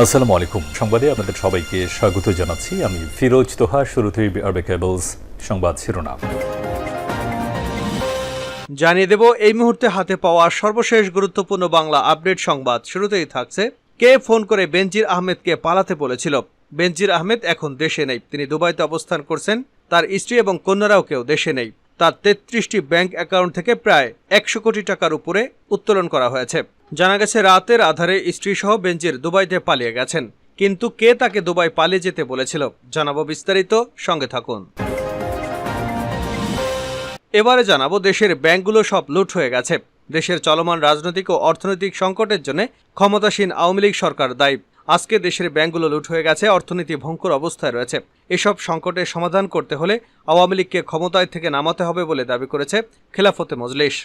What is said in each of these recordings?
আসসালামু আলাইকুম। সংবাদে আপনাদের সবাইকে স্বাগত জানাচ্ছি। আমি ফিরোজ তোহা, শুরুতেই আরবে কেবলস সংবাদ শিরোনাম। জানিয়ে দেব, এই মুহূর্তে হাতে পাওয়া সর্বশেষ গুরুত্বপূর্ণ বাংলা আপডেট সংবাদ। শুরুতেই থাকছে, কে ফোন করে বেনজির আহমেদকে পালাতে বলেছিল? বেনজির আহমেদ এখন দেশে নেই। তিনি দুবাইতে অবস্থান করছেন, তার স্ত্রী এবং কন্যারাও কেউ দেশে নেই। তার তেত্রিশটি ব্যাংক অ্যাকাউন্ট থেকে প্রায় একশো কোটি টাকার উপরে উত্তোলন করা হয়েছে। জানা গেছে, রাতের আধারে স্ত্রী সহ বেনজির দুবাইতে পালিয়ে গেছেন। কিন্তু কে তাকে দুবাই পালিয়ে যেতে বলেছিল, জানাব বিস্তারিত। সঙ্গে থাকুন। এবারে জানাব, দেশের ব্যাংকগুলো সব লুট হয়ে গেছে। দেশের চলমান রাজনৈতিক ও অর্থনৈতিক সংকটের জন্য ক্ষমতাসীন আওয়ামী লীগ সরকার দায়ী। আজকে দেশের ব্যাংকগুলো লুট হয়ে গেছে, অর্থনীতি ভঙ্গুর অবস্থায় রয়েছে। এসব সংকটের সমাধান করতে হলে আওয়ামী লীগকে ক্ষমতায় থেকে নামাতে হবে বলে দাবি করেছে খেলাফতে মজলিস।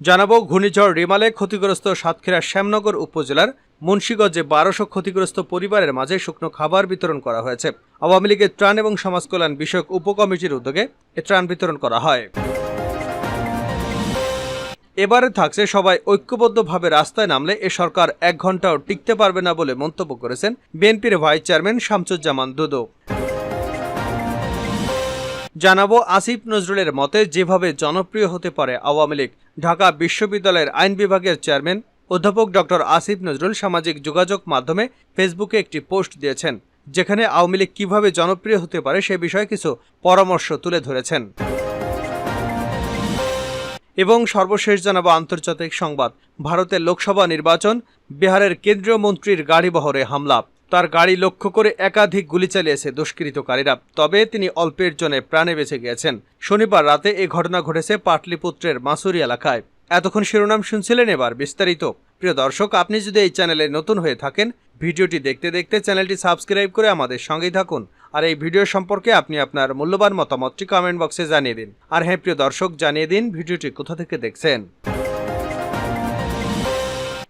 জানাব, ঘূর্ণিঝড় রিমালে ক্ষতিগ্রস্ত সাতক্ষীরা শ্যামনগর উপজেলার মুন্সীগঞ্জে বারোশো ক্ষতিগ্রস্ত পরিবারের মাঝে শুকনো খাবার বিতরণ করা হয়েছে। আওয়ামী লীগের ত্রাণ এবং সমাজ কল্যাণ বিষয়ক উপকমিটির উদ্যোগে এ ত্রাণ বিতরণ করা হয়। এবারে থাকছে, সবাই ঐক্যবদ্ধভাবে রাস্তায় নামলে এ সরকার এক ঘন্টাও টিকতে পারবে না বলে মন্তব্য করেছেন বিএনপির ভাইস চেয়ারম্যান শামসুজ্জামান দুদু। জানাব আসিফ নজরুলের মতে, যেভাবে জনপ্রিয় হতে পারে আওয়ামী লীগ, ঢাকা বিশ্ববিদ্যালয়ের আইন বিভাগের চেয়ারম্যান অধ্যাপক ডক্টর আসিফ নজরুল সামাজিক যোগাযোগ মাধ্যমে ফেসবুকে একটি পোস্ট দিয়েছেন, যেখানে আওয়ামী লীগ কীভাবে জনপ্রিয় হতে পারে সে বিষয়ে কিছু পরামর্শ তুলে ধরেছেন। এবং সর্বশেষ জানাব আন্তর্জাতিক সংবাদ, ভারতের লোকসভা নির্বাচন, বিহারের কেন্দ্রীয় মন্ত্রীর গাড়ি বহরে হামলা। তার গাড়ি লক্ষ্য করে একাধিক গুলি চালিয়েছে দুষ্কৃতকারীরা, তবে তিনি অল্পের জন্য প্রাণে বেঁচে গিয়েছেন। শনিবার রাতে এই ঘটনা ঘটেছে পাটলিপুত্রের মাসুরি এলাকায়। এতক্ষণ শিরোনাম শুনছিলেন এবার বিস্তারিত। প্রিয় দর্শক, আপনি যদি এই চ্যানেলে নতুন হয়ে থাকেন, ভিডিওটি দেখতে দেখতে চ্যানেলটি সাবস্ক্রাইব করে আমাদের সঙ্গেই থাকুন। আর এই ভিডিও সম্পর্কে আপনি আপনার মূল্যবান মতামতটি কমেন্ট বক্সে জানিয়ে দিন। আর হ্যাঁ প্রিয় দর্শক, জানিয়ে দিন ভিডিওটি কোথা থেকে দেখছেন।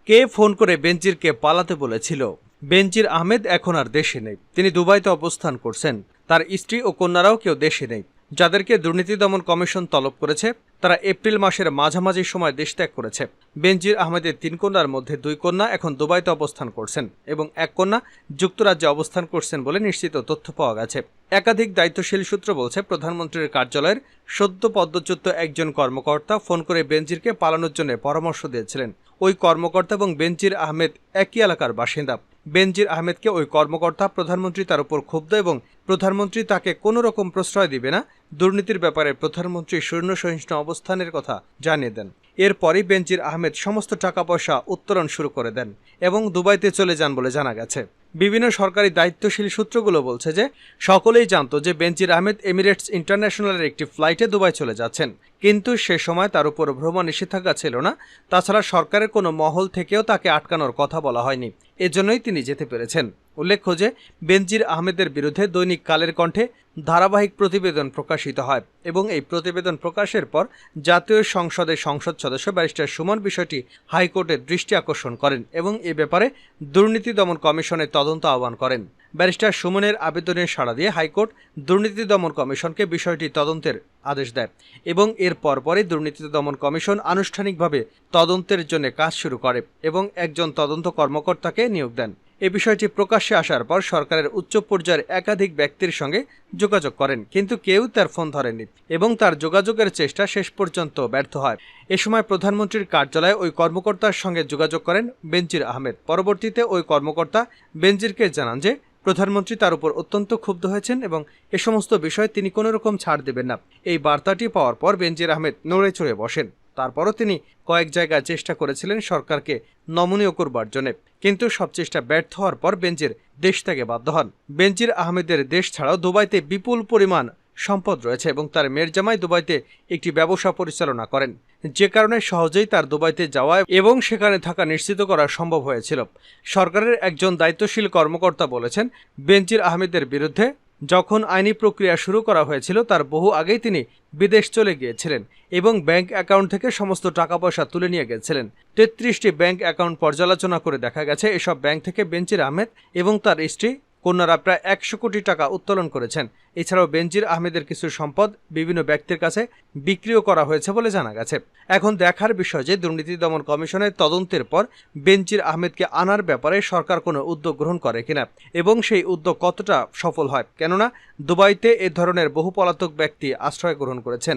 কে ফোন করে বেনজিরকে পালাতে বলেছিল? বেনজির আহমেদ এখন আর দেশে নেই। তিনি দুবাইতে অবস্থান করছেন। তার স্ত্রী ও কন্যারাও কেউ দেশে নেই। যাদেরকে দুর্নীতি দমন কমিশন তলব করেছে, তারা এপ্রিল মাসের মাঝামাঝি সময় দেশ ত্যাগ করেছে। বেনজির আহমেদের তিন কন্যার মধ্যে দুই কন্যা এখন দুবাইতে অবস্থান করছেন এবং এক কন্যা যুক্তরাজ্যে অবস্থান করছেন বলে নিশ্চিত তথ্য পাওয়া গেছে। একাধিক দায়িত্বশীল সূত্র বলছে, প্রধানমন্ত্রীর কার্যালয়ের সদ্য পদ্মচ্যুত একজন কর্মকর্তা ফোন করে বেনজিরকে পালানোর জন্য পরামর্শ দিয়েছিলেন। ওই কর্মকর্তা এবং বেনজির আহমেদ একই এলাকার বাসিন্দা। বেনজির আহমেদকে ওই কর্মকর্তা প্রধানমন্ত্রী তার উপর ক্ষুব্ধ এবং প্রধানমন্ত্রী তাকে কোনো রকম প্রশ্রয় দিবে না, দুর্নীতির ব্যাপারে প্রধানমন্ত্রী শূন্য সহিষ্ণু অবস্থানের কথা জানিয়ে দেন। এরপরই বেনজির আহমেদ সমস্ত টাকা পয়সা উত্তোলন শুরু করে দেন এবং দুবাইতে চলে যান বলে জানা গেছে। বিভিন্ন সরকারি দায়িত্বশীল সূত্রগুলো বলছে যে, সকলেই জানত যে বেনজির আহমেদ এমিরেটস ইন্টারন্যাশনালের একটি ফ্লাইটে দুবাই চলে যাচ্ছেন। কিন্তু সে সময় তার উপর ভ্রমণ নিষেধাজ্ঞা ছিল না। তাছাড়া সরকারের কোনো মহল থেকেও তাকে আটকানোর কথা বলা হয়নি। এজন্যই তিনি যেতে পেরেছেন। উল্লেখ্য যে, বেনজির আহমেদের বিরুদ্ধে দৈনিক কালের কণ্ঠে ধারাবাহিক প্রতিবেদন প্রকাশিত হয় এবং এই প্রতিবেদন প্রকাশের পর জাতীয় সংসদের সংসদ সদস্য ব্যারিস্টার সুমন বিষয়টি হাইকোর্টের দৃষ্টি আকর্ষণ করেন এবং এ ব্যাপারে দুর্নীতি দমন কমিশনের তদন্ত আহ্বান করেন। ব্যারিস্টার সুমনের আবেদনের সাড়া দিয়ে হাইকোর্ট দুর্নীতি দমন কমিশনকে বিষয়টি তদন্তের আদেশ দেয় এবং এর পরপরই দুর্নীতি দমন কমিশন আনুষ্ঠানিকভাবে তদন্তের জন্য কাজ শুরু করে এবং একজন তদন্ত কর্মকর্তাকে নিয়োগ দেন। এ বিষয়টি প্রকাশ্যে আসার পর সরকারের উচ্চ পর্যায়ের একাধিক ব্যক্তির সঙ্গে যোগাযোগ করেন, কিন্তু কেউ তার ফোন ধরেনি এবং তার যোগাযোগের চেষ্টা শেষ পর্যন্ত ব্যর্থ হয়। এ সময় প্রধানমন্ত্রীর কার্যালয়ে ওই কর্মকর্তার সঙ্গে যোগাযোগ করেন বেনজির আহমেদ। পরবর্তীতে ওই কর্মকর্তা বেনজিরকে জানান যে, প্রধানমন্ত্রী তার উপর অত্যন্ত ক্ষুব্ধ হয়েছেন এবং এ সমস্ত বিষয়ে তিনি কোনো রকম ছাড় দেবেন না। এই বার্তাটি পাওয়ার পর বেনজির আহমেদ নড়ে চড়ে বসেন। তারপরও তিনি কয়েক জায়গায় চেষ্টা করেছিলেন সরকারকে নমনীয় করবার জন্য। কিন্তু সব চেষ্টা ব্যর্থ হওয়ার পর বেঞ্জির দেশ থেকে বাধ্য হন। বেঞ্জির আহমেদের দেশ ছাড়াও দুবাইতে বিপুল পরিমাণ সম্পদ রয়েছে এবং তার মেয়ের জামাই দুবাইতে একটি ব্যবসা পরিচালনা করেন। যে কারণে সহজেই তার দুবাইতে যাওয়া এবং সেখানে থাকা নিশ্চিত করা সম্ভব হয়েছিল। সরকারের একজন দায়িত্বশীল কর্মকর্তা বলেছেন বেঞ্জির আহমেদের বিরুদ্ধে যখন আইনি প্রক্রিয়া শুরু করা হয়েছিল, তার বহু আগেই তিনি বিদেশ চলে গিয়েছিলেন এবং ব্যাংক অ্যাকাউন্ট থেকে সমস্ত টাকা পয়সা তুলে নিয়ে গেছিলেন। তেত্রিশটি ব্যাংক অ্যাকাউন্ট পর্যালোচনা করে দেখা গেছে, এসব ব্যাংক থেকে বেঞ্চির আহমেদ এবং তার স্ত্রী কন্যারা প্রায় একশো কোটি টাকা উত্তোলন করেছেন। এছাড়াও বেনজির আহমেদের কিছু সম্পদ বিভিন্ন ব্যক্তির কাছে বিক্রিও করা হয়েছে বলে জানা গেছে। এখন দেখার বিষয় যে দুর্নীতি দমন কমিশনের তদন্তের পর বেনজির আহমেদকে আনার ব্যাপারে সরকার কোনো উদ্যোগ গ্রহণ করে কিনা এবং সেই উদ্যোগ কতটা সফল হয়। কেননা, দুবাইতে এ ধরনের বহু পলাতক ব্যক্তি আশ্রয় গ্রহণ করেছেন।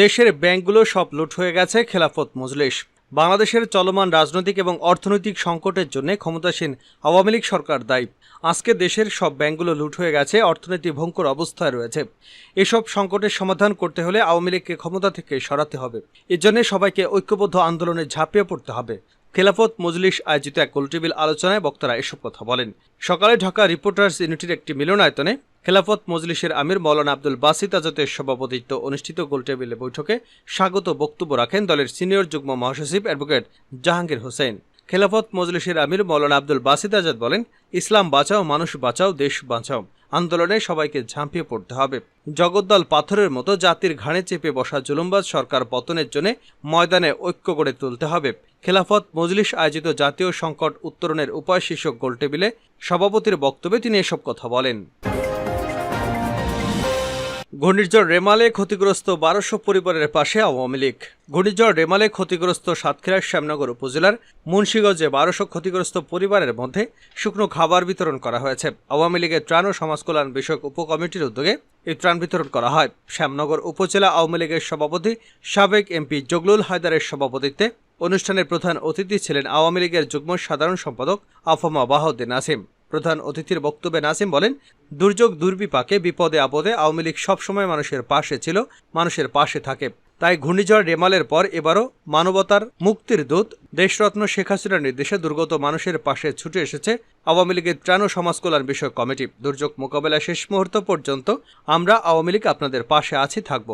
দেশের ব্যাংকগুলো সব লুট হয়ে গেছে খেলাফত মজলিস। বাংলাদেশের চলমান রাজনৈতিক এবং অর্থনৈতিক সংকটের জন্য ক্ষমতাসীন আওয়ামী লীগ সরকার দায়ী। আজকে দেশের সব ব্যাংকগুলো লুট হয়ে গেছে অর্থনীতি ভঙ্কর অবস্থায় রয়েছে। এসব সংকটের সমাধান করতে হলে আওয়ামী লীগকে ক্ষমতা থেকে সরাতে হবে। এজন্য সবাইকে ঐক্যবদ্ধ আন্দোলনে ঝাঁপিয়ে পড়তে হবে। খেলাফত মজলিস আয়োজিত এক গোলটেবিল আলোচনায় বক্তারা এসব কথা বলেন। সকালে ঢাকা রিপোর্টার্স ইউনিটির একটি মিলনায়তনে খেলাফত মজলিসের আমির মৌলানা আব্দুল বাসিত আজাতের সভাপতিত্ব অনুষ্ঠিত গোলটেবিলে বৈঠকে স্বাগত বক্তব্য রাখেন দলের সিনিয়র যুগ্ম মহাসচিব অ্যাডভোকেট জাহাঙ্গীর হোসেন। খেলাফত মজলিসের আমির মৌলানা আব্দুল বাসিত আজাদ বলেন, ইসলাম বাঁচাও, মানুষ বাঁচাও, দেশ বাঁচাও। আন্দোলনে সবাইকে ঝাঁপিয়ে পড়তে হবে। জগদ্দল পাথরের মতো জাতির ঘাড়ে চেপে বসা জুলুমবাজ সরকার পতনের জন্য ময়দানে ঐক্য গড়ে তুলতে হবে। খেলাফত মজলিস আয়োজিত জাতীয় সংকট উত্তরণের উপায় শীর্ষক গোলটেবিলে সভাপতির বক্তব্যে তিনি এসব কথা বলেন। ঘূর্ণিঝড় রেমালে ক্ষতিগ্রস্ত বারোশো পরিবারের পাশে আওয়ামী লীগ। ঘূর্ণিঝড় রেমালে ক্ষতিগ্রস্ত সাতক্ষীরার শ্যামনগর উপজেলার মুন্সীগঞ্জে বারোশো ক্ষতিগ্রস্ত পরিবারের মধ্যে শুকনো খাবার বিতরণ করা হয়েছে। আওয়ামী লীগের ত্রাণ ও সমাজ কল্যাণ বিষয়ক উপকমিটির উদ্যোগে এই ত্রাণ বিতরণ করা হয়। শ্যামনগর উপজেলা আওয়ামী লীগের সভাপতি সাবেক এমপি জগলুল হায়দারের সভাপতিত্বে অনুষ্ঠানের প্রধান অতিথি ছিলেন আওয়ামী লীগের যুগ্ম সাধারণ সম্পাদক আফমা বাহাউদ্দিন নাসিম। প্রধান অতিথির বক্তব্যে নাসিম বলেন, দুর্যোগ দুর্বিপাকে বিপদে আপদে আওয়ামী লীগ সবসময় মানুষের পাশে ছিল, মানুষের পাশে থাকে। তাই ঘূর্ণিঝড় রেমালের পর এবারও মানবতার মুক্তির দূত দেশরত্ন শেখ হাসিনার নির্দেশে দুর্গত মানুষের পাশে ছুটে এসেছে আওয়ামী লীগের ত্রাণ ও সমাজ কল্যাণ বিষয়ক কমিটি। দুর্যোগ মোকাবেলা শেষ মুহূর্ত পর্যন্ত আমরা আওয়ামী লীগ আপনাদের পাশে আছি, থাকব।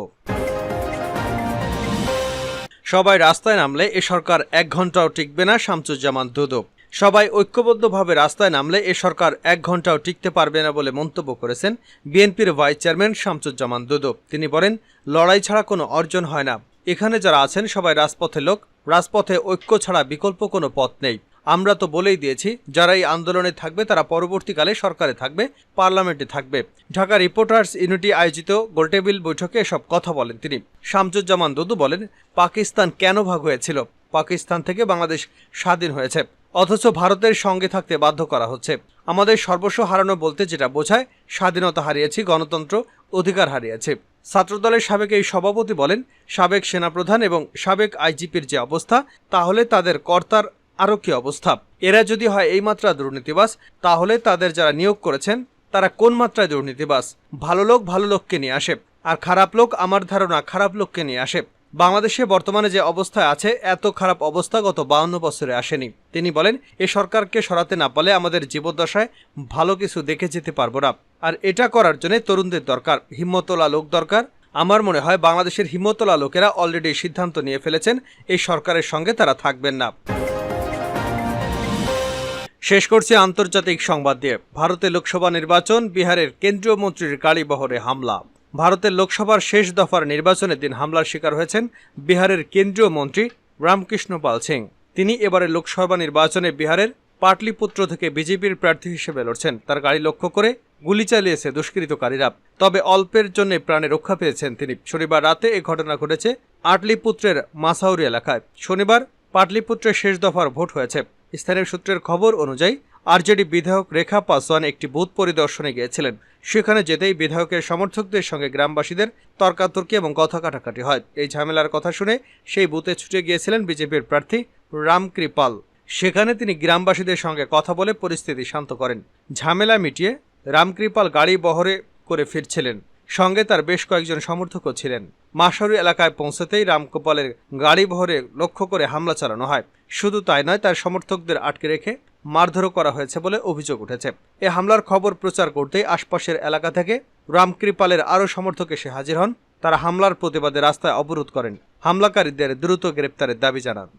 সবাই রাস্তায় নামলে এ সরকার এক ঘন্টাও টিকবে না, শামসুজ্জামান দুদক। সবাই ঐক্যবদ্ধভাবে রাস্তায় নামলে এ সরকার এক ঘন্টাও টিকতে পারবে না বলে মন্তব্য করেছেন বিএনপির ভাইস চেয়ারম্যান শামসুজ্জামান দুদক। তিনি বলেন, লড়াই ছাড়া কোনো অর্জন হয় না। এখানে যারা আছেন সবাই রাজপথে লোক, রাজপথে ঐক্য ছাড়া বিকল্প কোনো পথ নেই। আমরা তো বলেই দিয়েছি, যারা এই আন্দোলনে থাকবে তারা পরবর্তীকালে সরকারে থাকবে, পার্লামেন্টে থাকবে। ঢাকা রিপোর্টার্স ইউনিটি আয়োজিত গোলটেবিল বৈঠকে এসব কথা বলেন তিনি। শামসুজ্জামান দুদু বলেন, পাকিস্তান কেন ভাগ হয়েছিল? পাকিস্তান থেকে বাংলাদেশ স্বাধীন হয়েছে। অথচ ভারতের সঙ্গে থাকতে বাধ্য করা হচ্ছে। আমাদের সর্বস্ব হারানো বলতে যেটা বোঝায়, স্বাধীনতা হারিয়েছি, গণতন্ত্র অধিকার হারিয়েছে। ছাত্রদলের সাবেক এই সভাপতি বলেন, সাবেক সেনাপ্রধান এবং সাবেক আইজিপির যে অবস্থা, তাহলে তাদের কর্তার আরও কি অবস্থা? এরা যদি হয় এই মাত্রা দুর্নীতিবাস তাহলে তাদের যারা নিয়োগ করেছেন, তারা কোন মাত্রায় দুর্নীতিবাস ভালো লোক ভালো লোককে নিয়ে আসে। আর খারাপ লোক আমার ধারণা খারাপ লোককে নিয়ে আসে। বাংলাদেশে বর্তমানে যে অবস্থায় আছে, এত খারাপ অবস্থা গত বাউন্ন বছরে আসেনি। তিনি বলেন, এ সরকারকে সরাতে না পারলে আমাদের জীবদ্দশায় ভালো কিছু দেখে যেতে পারব না। আর এটা করার জন্য তরুণদের দরকার, হিম্মতলা লোক দরকার। আমার মনে হয় বাংলাদেশের হিম্মতলা লোকেরা অলরেডি সিদ্ধান্ত নিয়ে ফেলেছেন, এই সরকারের সঙ্গে তারা থাকবেন না। শেষ করছে আন্তর্জাতিক সংবাদ দিয়ে। ভারতের লোকসভা নির্বাচন, বিহারের কেন্দ্রীয় মন্ত্রীর গাড়ি বহরে হামলা। ভারতের লোকসভার শেষ দফার নির্বাচনের দিন হামলার শিকার হয়েছেন বিহারের কেন্দ্রীয় মন্ত্রী রামকৃষ্ণ পাল সিং। তিনি এবারে লোকসভা নির্বাচনে বিহারের পাটলিপুত্র থেকে বিজেপির প্রার্থী হিসেবে লড়ছেন। তার গাড়ি লক্ষ্য করে গুলি চালিয়েছে দুষ্কৃতকারীরা। তবে অল্পের জন্য প্রাণে রক্ষা পেয়েছেন তিনি। শনিবার রাতে এ ঘটনা ঘটেছে আটলিপুত্রের মাসাউরি এলাকায়। শনিবার পাটলিপুত্রের শেষ দফার ভোট হয়েছে। স্থানীয় সূত্রের খবর অনুযায়ী আরজেডি বিধায়ক রেখা পাসওয়ান একটি বুথ পরিদর্শনে গিয়েছিলেন। সেখানে যেতেই বিধায়কের সমর্থকদের সঙ্গে গ্রামবাসীদের তর্কাতর্কি এবং কথা কাটাকাটি হয়। এই ঝামেলার কথা শুনে সেই বুথে ছুটে গিয়েছিলেন বিজেপির প্রার্থী রামকৃপাল। সেখানে তিনি গ্রামবাসীদের সঙ্গে কথা বলে পরিস্থিতি শান্ত করেন। ঝামেলা মিটিয়ে রামকৃপাল গাড়ি বহরে করে ফিরছিলেন। সঙ্গে তার বেশ কয়েকজন সমর্থকও ছিলেন। মাসারু এলাকায় পৌঁছাতেই রামগোপালের গাড়ি বহরে লক্ষ্য করে হামলা চালানো হয়। শুধু তাই নয়, তার সমর্থকদের আটকে রেখে মারধরও করা হয়েছে বলে অভিযোগ উঠেছে। এ হামলার খবর প্রচার করতেই আশপাশের এলাকা থেকে রামকৃপালের আরও সমর্থক এসে হাজির হন। তারা হামলার প্রতিবাদে রাস্তায় অবরোধ করেন। হামলাকারীদের দ্রুত গ্রেপ্তারের দাবি জানান।